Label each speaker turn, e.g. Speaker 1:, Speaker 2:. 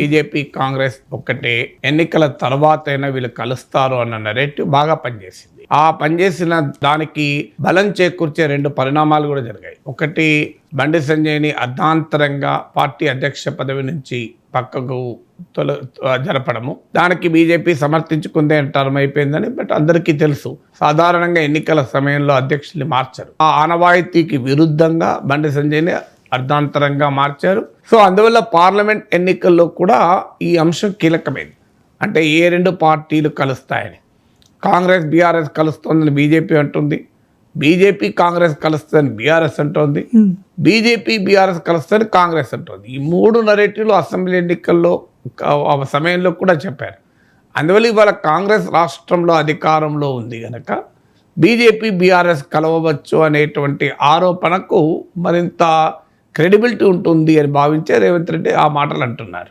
Speaker 1: BJP Congress ఒక్కటే ఎన్నికల తర్వాతైనా వీళ్ళు కలుస్తారు అన్న నెరేటివ్ బాగా పనిచేసింది. ఆ పనిచేసిన దానికి బలం చేకూర్చే రెండు పరిణామాలు కూడా జరిగాయి. ఒకటి బండి సంజయ్ని అర్ధాంతరంగా పార్టీ అధ్యక్ష పదవి నుంచి పక్కకు తొల జరపడము. దానికి బీజేపీ సమర్థించుకుందే టర్మ్ అయిపోయిందని బట్ అందరికీ తెలుసు. సాధారణంగా ఎన్నికల సమయంలో అధ్యక్షుల్ని మార్చరు. ఆ ఆనవాయితీకి విరుద్ధంగా బండి సంజయ్ని అర్ధాంతరంగా మార్చారు. సో అందువల్ల పార్లమెంట్ ఎన్నికల్లో కూడా ఈ అంశం కీలకమైంది. అంటే ఏ రెండు పార్టీలు కలుస్తాయని. కాంగ్రెస్ బీఆర్ఎస్ కలుస్తోందని బీజేపీ అంటుంది. బీజేపీ కాంగ్రెస్ కలుస్తుందని బీఆర్ఎస్ అంటోంది. బీజేపీ బీఆర్ఎస్ కలుస్తుందని కాంగ్రెస్ అంటోంది. ఈ మూడు నరేటివ్లు అసెంబ్లీ ఎన్నికల్లో సమయంలో కూడా చెప్పారు. అందువల్ల ఇవాళ కాంగ్రెస్ రాష్ట్రంలో అధికారంలో ఉంది కనుక బీజేపీ బీఆర్ఎస్ కలవవచ్చు అనేటువంటి ఆరోపణకు మరింత క్రెడిబిలిటీ ఉంటుంది అని భావించే రేవంత్ రెడ్డి ఆ మాటలు అంటున్నారు.